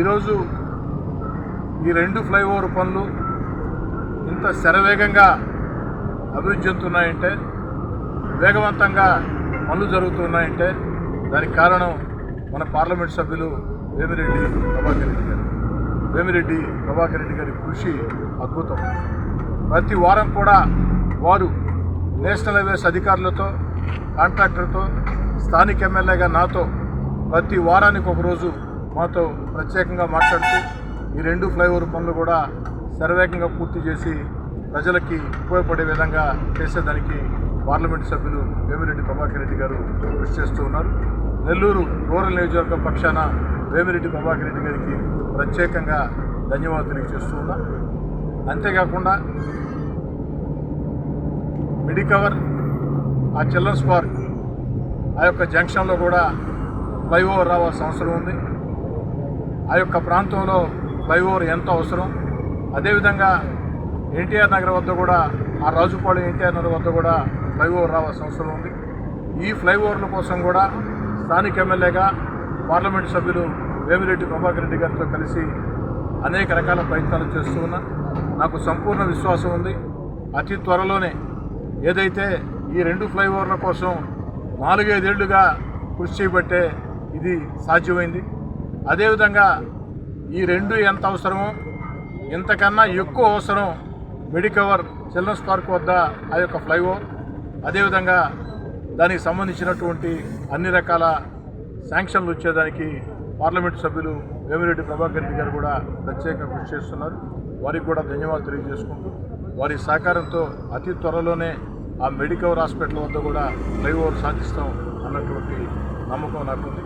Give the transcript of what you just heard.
ఈరోజు ఈ రెండు ఫ్లైఓవర్ పనులు ఇంత శరవేగంగా అభివృద్ధి చెందుతున్నాయంటే వేగవంతంగా పనులు జరుగుతున్నాయంటే దానికి కారణం మన పార్లమెంట్ సభ్యులు వేమిరెడ్డి ప్రభాకర్ రెడ్డి గారు. వేమిరెడ్డి ప్రభాకర్ రెడ్డి గారి కృషి అద్భుతం. ప్రతి వారం కూడా వారు నేషనల్ హైవేస్ అధికారులతో కాంట్రాక్టర్తో స్థానిక ఎమ్మెల్యేగా నాతో ప్రతి వారానికి ఒకరోజు మాతో ప్రత్యేకంగా మాట్లాడుతూ ఈ రెండు ఫ్లైఓవర్ పనులు కూడా శరవేగంగా పూర్తి చేసి ప్రజలకి ఉపయోగపడే విధంగా చేసేదానికి పార్లమెంట్ సభ్యులు వేమిరెడ్డి ప్రభాకర్ రెడ్డి గారు కృషి చేస్తూ ఉన్నారు. నెల్లూరు రూరల్ నియోజకవర్గం పక్షాన వేమిరెడ్డి ప్రభాకర్ రెడ్డి గారికి ప్రత్యేకంగా ధన్యవాదాలు తెలియజేస్తూ ఉన్నా. అంతేకాకుండా మిడికవర్ ఆ చిల్డ్రన్స్ పార్క్ ఆ యొక్క జంక్షన్లో కూడా ఫ్లైఓవర్ రావాల్సిన అవసరం ఉంది. ఆ యొక్క ప్రాంతంలో ఫ్లైఓవర్ ఎంత అవసరం. అదేవిధంగా ఎన్టీఆర్ నగర్ వద్ద కూడా ఆ రాజుపాడు ఎన్టీఆర్ నగర్ వద్ద కూడా ఫ్లైఓవర్ రావాల్సిన అవసరం ఉంది. ఈ ఫ్లైఓవర్ల కోసం కూడా స్థానిక ఎమ్మెల్యేగా పార్లమెంట్ సభ్యులు వేమిరెడ్డి ప్రభాకర్ రెడ్డి గారితో కలిసి అనేక రకాల ప్రయత్నాలు చేస్తూ ఉన్నా. నాకు సంపూర్ణ విశ్వాసం ఉంది. అతి త్వరలోనే ఏదైతే ఈ రెండు ఫ్లైఓవర్ల కోసం నాలుగైదేళ్ళుగా కృషి చేయబట్టే ఇది సాధ్యమైంది. అదేవిధంగా ఈ రెండు ఎంత అవసరమో ఇంతకన్నా ఎక్కువ అవసరం మెడికవర్ చిల్డ్రన్స్ పార్క్ వద్ద ఆ యొక్క ఫ్లైఓవర్ అదేవిధంగా దానికి సంబంధించినటువంటి అన్ని రకాల శాంక్షన్లు వచ్చేదానికి పార్లమెంటు సభ్యులు వేమిరెడ్డి ప్రభాకర్ రెడ్డి గారు కూడా ప్రత్యేకంగా కృషి చేస్తున్నారు. వారికి కూడా ధన్యవాదాలు తెలియజేసుకుంటూ వారి సహకారంతో అతి త్వరలోనే ఆ మెడికవర్ హాస్పిటల్ వద్ద కూడా ఫ్లైఓవర్ సాధిస్తాం అన్నటువంటి నమ్మకం నాకుంది.